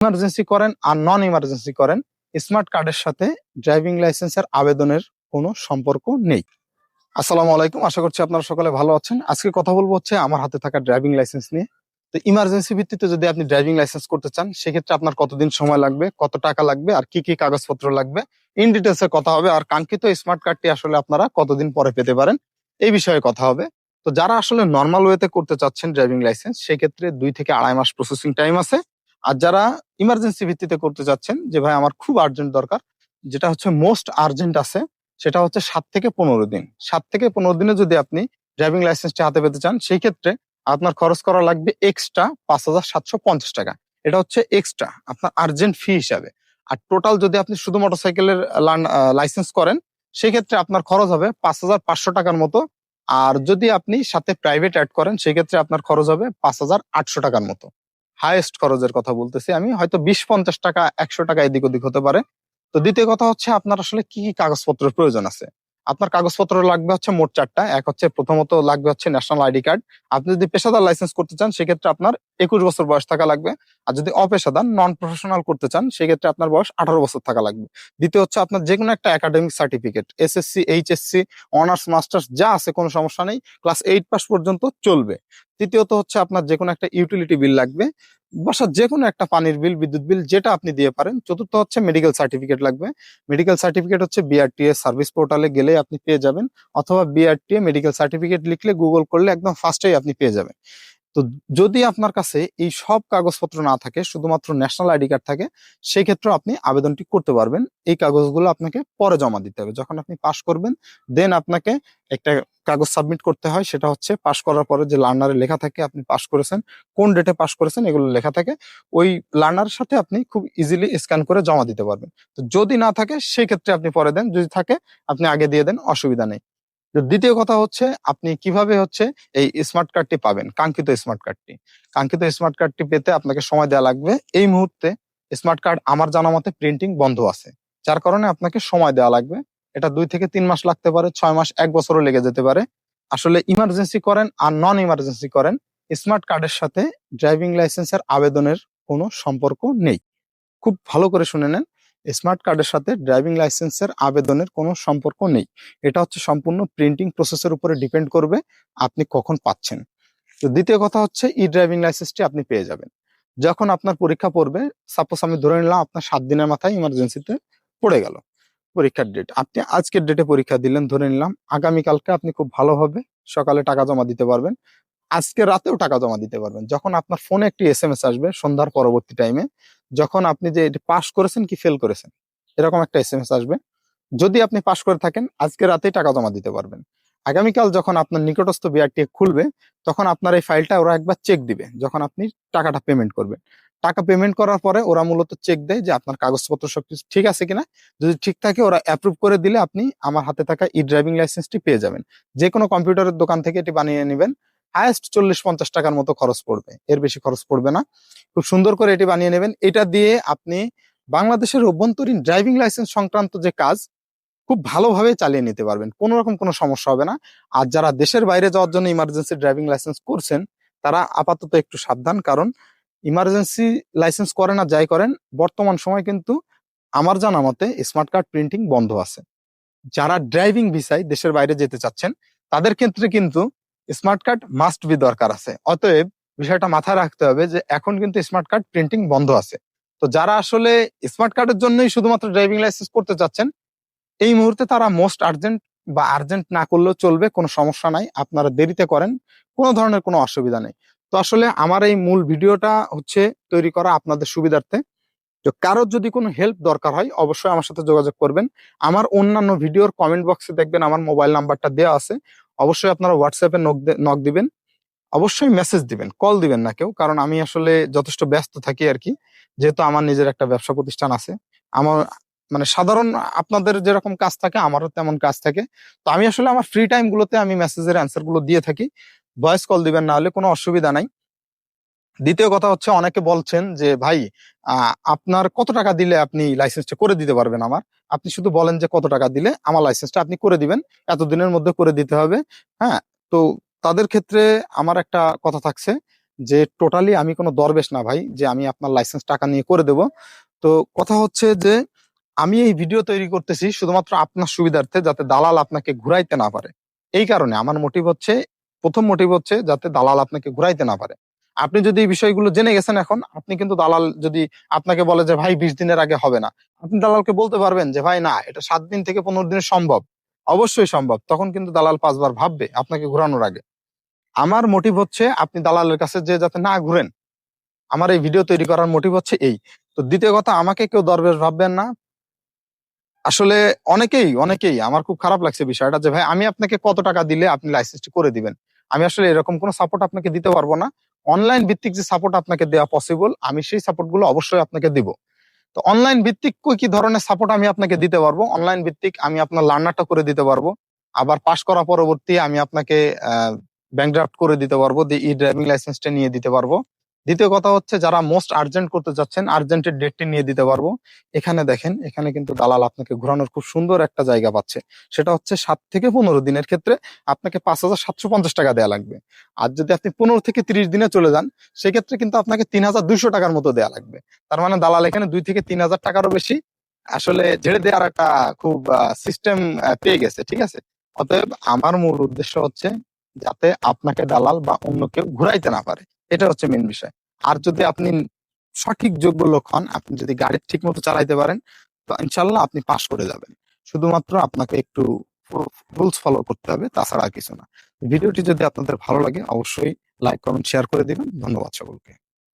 Emergency করেন আর নন emergency করেন smart কার্ডের সাথে ড্রাইভিং লাইসেন্সের আবেদনের কোনো সম্পর্ক নেই। আসসালামু আলাইকুম, আশা করছি আপনারা সকলে ভালো আছেন। আজকে কথা বলব হচ্ছে আমার হাতে থাকা ড্রাইভিং লাইসেন্স নিয়ে। তো ইমার্জেন্সি ভিত্তিতে যদি আপনি ড্রাইভিং লাইসেন্স করতে চান, সেক্ষেত্রে আপনার কতদিন সময় লাগবে, কত টাকা লাগবে, আর কি কি কাগজপত্র লাগবে ইন ডিটেলসে কথা হবে, আর কাঙ্ক্ষিত স্মার্ট কার্ডটি আসলে আপনারা কতদিন পরে পেতে পারেন, এই বিষয়ে কথা হবে। তো যারা আসলে নর্মাল ওয়েতে করতে চাচ্ছেন ড্রাইভিং লাইসেন্স সেক্ষেত্রে দুই থেকে আড়াই মাস প্রসেসিং টাইম আছে। আর যারা ইমার্জেন্সি ভিত্তিতে করতে চাচ্ছেন যে ভাই আমার খুব আর্জেন্ট দরকার, যেটা হচ্ছে মোস্ট আর্জেন্ট আছে, সেটা হচ্ছে সাত থেকে পনেরো দিন। সাত থেকে পনেরো দিনে যদি আপনি ড্রাইভিং লাইসেন্সটা হাতে পেতে চান, সেই ক্ষেত্রে আপনার খরচ করা লাগবে এক্সট্রা পাঁচ হাজার সাতশো পঞ্চাশ টাকা। এটা হচ্ছে এক্সট্রা আপনার আর্জেন্ট ফি হিসাবে। আর টোটাল যদি আপনি শুধু মোটরসাইকেলের লাইসেন্স করেন, সেই ক্ষেত্রে আপনার খরচ হবে পাঁচ হাজার পাঁচশো টাকার মতো। আর যদি আপনি সাথে প্রাইভেট অ্যাড করেন সেক্ষেত্রে আপনার খরচ হবে পাঁচ হাজার আটশো টাকার মতো। হাইয়েস্ট খরচের কথা বলতেছি আমি, হয়তো বিশ পঞ্চাশ টাকা, একশো টাকা এদিক ওদিক হতে পারে। তো দ্বিতীয় কথা হচ্ছে, আপনার আসলে কি কি কাগজপত্রের প্রয়োজন আছে? আপনার কাগজপত্র লাগবে হচ্ছে মোট চারটা। এক হচ্ছে প্রথমত লাগবে হচ্ছে ন্যাশনাল আইডি কার্ড আপনি যদি পেশাদার লাইসেন্স করতে চান, সেক্ষেত্রে আপনার একুশ বছর বয়স থাকা লাগবে। আর যদি অপেশাদার নন প্রফেশনাল করতে চান, সেক্ষেত্রে আপনার বয়স আঠারো বছর থাকা লাগবে। দ্বিতীয় হচ্ছে আপনার যে কোনো একটা academic certificate SSC HSC honours masters যা আছে, কোনো সমস্যা নেই। ক্লাস এইট পাস পর্যন্ত চলবে। তৃতীয়ত হচ্ছে আপনার যে কোনো একটা ইউটিলিটি বিল লাগবে। বাসার যে কোনো একটা পানির বিল বিদ্যুৎ বিল যেটা আপনি দিয়ে পারেন, চতুর্থ হচ্ছে মেডিকেল সার্টিফিকেট লাগবে। মেডিকেল সার্টিফিকেট হচ্ছে বিআরটিএ সার্ভিস পোর্টালে গেলে আপনি পেয়ে যাবেন, অথবা বিআরটিএ মেডিকেল সার্টিফিকেট লিখলে গুগল করলে একদম ফার্স্টেই আপনি পেয়ে যাবেন। তো যদি আপনার কাছে এই সব কাগজপত্র না থাকে, শুধুমাত্র ন্যাশনাল আইডি কার্ড থাকে সেই ক্ষেত্রে আপনি আবেদনটি করতে পারবেন। এই কাগজগুলো আপনাকে পরে জমা দিতে হবে। যখন আপনি পাশ করবেন দেন আপনাকে একটা কাগজ সাবমিট করতে হয়। সেটা হচ্ছে পাশ করার পরে যে লার্নারে লেখা থাকে, আপনি পাশ করেছেন, কোন ডেটে পাশ করেছেন, এগুলো লেখা থাকে। ওই লার্নারের সাথে আপনি খুব ইজিলি স্ক্যান করে জমা দিতে পারবেন। তো যদি না থাকে সেই ক্ষেত্রে আপনি পরে দেন। যদি থাকে, আপনি আগে দিয়ে দেন, অসুবিধা নেই। দ্বিতীয় কথা হচ্ছে, আপনি কীভাবে হচ্ছে এই স্মার্ট কার্ডটি পাবেন, কাঙ্ক্ষিত স্মার্ট কার্ডটি কাঙ্ক্ষিত স্মার্ট কার্ডটি পেতে আপনাকে সময় দেওয়া লাগবে। এই মুহূর্তে স্মার্ট কার্ড আমার জানা মতে প্রিন্টিং বন্ধ আছে। যার কারণে আপনাকে সময় দেওয়া লাগবে। এটা দুই থেকে তিন মাস লাগতে পারে, ছয় মাস, এক বছরও লেগে যেতে পারে। আসলে ইমার্জেন্সি করেন আর নন ইমার্জেন্সি করেন স্মার্ট কার্ডের সাথে ড্রাইভিং লাইসেন্সের আবেদনের কোনো সম্পর্ক নেই। খুব ভালো করে শুনে নেন। স্মার্ট কার্ডের সাথে ড্রাইভিং লাইসেন্সের আবেদনের কোনো সম্পর্ক নেই। এটা হচ্ছে সম্পূর্ণ প্রিন্টিং প্রসেসের উপরে ডিপেন্ড করবে আপনি কখন পাচ্ছেন। তো দ্বিতীয় কথা হচ্ছে ই ড্রাইভিং লাইসেন্সটি আপনি পেয়ে যাবেন। যখন আপনার পরীক্ষা পড়বে সাপোজ আমি ধরে নিলাম আপনার সাত দিনের মাথায় ইমার্জেন্সিতে পড়ে গেল পরীক্ষার ডেট আপনি আজকের ডেটে পরীক্ষা দিলেন, ধরে নিলাম আগামীকালকে আপনি খুব ভালোভাবে সকালে টাকা জমা দিতে পারবেন। আজকে রাতেও টাকা জমা দিতে পারবেন। যখন আপনার ফোনে একটি এস এম এস আসবে সন্ধ্যার পরবর্তী টাইমে যখন আপনি যে এটি পাস করেছেন কি ফেল করেছেন, এরকম একটা এস এম এস আসবে। যদি আপনি পাস করে থাকেন, আজকে রাতেই টাকা জমা দিতে পারবেন। আগামীকাল যখন আপনার নিকটস্থ বিআরটি খুলবে, তখন আপনার এই ফাইলটা ওরা একবার চেক দিবে, যখন আপনি টাকাটা পেমেন্ট করবেন। টাকা পেমেন্ট করার পরে ওরা মূলত চেক দেয় যে আপনার কাগজপত্র সবকিছু ঠিক আছে কিনা। যদি ঠিক থাকে, ওরা অ্যাপ্রুভ করে দিলে আপনি আমার হাতে থাকা ই ড্রাইভিং লাইসেন্সটি পেয়ে যাবেন। যে কোনো কম্পিউটারের দোকান থেকে এটি বানিয়ে নেবেন। হায়েস্ট চল্লিশ পঞ্চাশ টাকার মতো খরচ পড়বে। এর বেশি খরচ পড়বে না। খুব সুন্দর করে এটি বানিয়ে নেবেন। এটা দিয়ে আপনি বাংলাদেশের অভ্যন্তরীণ ড্রাইভিং লাইসেন্স সংক্রান্ত যে কাজ, খুব ভালোভাবে চালিয়ে নিতে পারবেন। কোনো রকম কোনো সমস্যা হবে না। আর যারা দেশের বাইরে যাওয়ার জন্য ইমার্জেন্সি ড্রাইভিং লাইসেন্স করছেন, তারা আপাতত একটু সাবধান। কারণ ইমার্জেন্সি লাইসেন্স করেন আর যাই করেন, বর্তমান সময় কিন্তু আমার জানা মতে স্মার্ট কার্ড প্রিন্টিং বন্ধ আছে। যারা ড্রাইভিং ভিসায় দেশের বাইরে যেতে চাচ্ছেন, তাদের ক্ষেত্রে কিন্তু স্মার্ট কার্ড মাস্ট বি দরকার আছে। অতএব বিষয়টা মাথায় রাখতে হবে যে এখন কিন্তু স্মার্ট কার্ড প্রিন্টিং বন্ধ আছে। তো যারা আসলে স্মার্ট কার্ডের জন্যই শুধুমাত্র ড্রাইভিং লাইসেন্স করতে চাচ্ছেন, এই মুহূর্তে তারা মোস্ট আর্জেন্ট বা আর্জেন্ট না করলেও চলবে, কোনো সমস্যা নাই। আপনারা দেরিতে করেন, কোনো ধরনের কোনো অসুবিধা নেই। তো আসলে আমার এই মূল ভিডিওটা হচ্ছে তৈরি করা আপনাদের সুবিধার্থে। তো কারোর যদি কোনো হেল্প দরকার হয়, অবশ্যই আমার সাথে যোগাযোগ করবেন। আমার অন্যান্য ভিডিওর কমেন্ট বক্সে দেখবেন আমার মোবাইল নাম্বারটা দেওয়া আছে। অবশ্যই আপনারা হোয়াটসঅ্যাপে নক দিবেন। অবশ্যই মেসেজ দিবেন কল দিবেন না কেউ, কারণ আমি আসলে যথেষ্ট ব্যস্ত থাকি আর কি। যেহেতু আমার নিজের একটা ব্যবসা প্রতিষ্ঠান আছে, আমার মানে সাধারণ আপনাদের যেরকম কাজ থাকে, আমারও তেমন কাজ থাকে। তো আমি আসলে আমার ফ্রি টাইমগুলোতে আমি মেসেজের অ্যান্সারগুলো দিয়ে থাকি। ভয়েস কল দিবেন না হলে কোনো অসুবিধা নাই। দ্বিতীয় কথা হচ্ছে অনেকে বলছেন যে, ভাই আপনার কত টাকা দিলে আপনি লাইসেন্সটা করে দিতে পারবেন আমার? আপনি শুধু বলেন যে, কত টাকা দিলে আমার লাইসেন্সটা আপনি করে দিবেন, এতদিনের মধ্যে করে দিতে হবে। হ্যাঁ তো তাদের ক্ষেত্রে আমার একটা কথা থাকছে যে টোটালি আমি কোনো দরবেশ না ভাই, যে আমি আপনার লাইসেন্স টাকা নিয়ে করে দেব। তো কথা হচ্ছে যে, আমি এই ভিডিও তৈরি করতেছি শুধুমাত্র আপনার সুবিধার্থে যাতে দালাল আপনাকে ঘুরাইতে না পারে। এই কারণে আমার মোটিভ হচ্ছে, প্রথম মোটিভ হচ্ছে যাতে দালাল আপনাকে ঘুরাইতে না পারে। আপনি যদি এই বিষয়গুলো জেনে গেছেন এখন, আপনি কিন্তু দালাল যদি আপনাকে বলে যে, ভাই, বিশ দিনের আগে হবে না। আপনি দালালকে বলতে পারবেন যে, ভাই, না, এটা সাত দিন থেকে পনেরো দিনে সম্ভব। অবশ্যই সম্ভব। তখন কিন্তু দালাল পাঁচবার ভাববে আপনাকে ঘোরানোর আগে। আমার মোটিভ হচ্ছে আপনি দালালের কাছে যে, যাতে না ঘুরেন। আমার এই ভিডিও তৈরি করার মোটিভ হচ্ছে এই। তো দ্বিতীয় কথা, আমাকে কেউ দরবেশ ভাববেন না। আসলে অনেকেই অনেকেই, আমার খুব খারাপ লাগছে বিষয়টা যে, ভাই, আমি আপনাকে কত টাকা দিলে আপনি লাইসেন্সটি করে দিবেন? আমি আসলে এরকম কোনো সাপোর্ট আপনাকে দিতে পারব না। অনলাইন ভিত্তিক যে সাপোর্ট আপনাকে দেওয়া পসিবল আমি সেই সাপোর্টগুলো অবশ্যই আপনাকে দিব। তো অনলাইন ভিত্তিক কি ধরনের সাপোর্ট আমি আপনাকে দিতে পারব? অনলাইন ভিত্তিক আমি আপনার লার্নারটা করে দিতে পারব। আবার পাশ করা পরবর্তী আমি আপনাকে ব্যাংক ড্রাফট করে দিতে পারব। দিয়ে ই ড্রাইভিং লাইসেন্সটা নিয়ে দিতে পারব। দ্বিতীয় কথা হচ্ছে যারা মোস্ট আর্জেন্ট করতে যাচ্ছেন আর্জেন্টের ডেটটি নিয়ে দিতে পারব। এখানে দেখেন, এখানে কিন্তু দালাল আপনাকে ঘোরানোর খুব সুন্দর একটা জায়গা পাচ্ছে। সেটা হচ্ছে সাত থেকে পনেরো দিনের ক্ষেত্রে আপনাকে পাঁচ হাজার সাতশো পঞ্চাশ টাকা দেওয়া লাগবে। আর যদি আপনি পনেরো থেকে তিরিশ দিনে চলে যান, সেক্ষেত্রে কিন্তু আপনাকে তিন হাজার দুইশো টাকার মতো দেওয়া লাগবে। তার মানে দালাল এখানে দুই থেকে তিন হাজার টাকারও বেশি। আসলে ঝেড়ে দেওয়ার একটা খুব সিস্টেম পেয়ে গেছে, ঠিক আছে? অতএব আমার মূল উদ্দেশ্য হচ্ছে যাতে আপনাকে দালাল বা অন্য কেউ ঘুরাইতে না পারে। এটা হচ্ছে মেন বিষয়। আর যদি আপনি সঠিক যোগ্য লোক হন, আপনি যদি গাড়ি ঠিক মতো চালাইতে পারেন, তো ইনশাল্লাহ আপনি পাশ করে যাবেন। শুধুমাত্র আপনাকে একটু রুলস ফলো করতে হবে, তাছাড়া কিছু না। ভিডিওটি যদি আপনাদের ভালো লাগে, অবশ্যই লাইক কমেন্ট শেয়ার করে দিবেন। ধন্যবাদ সকলকে।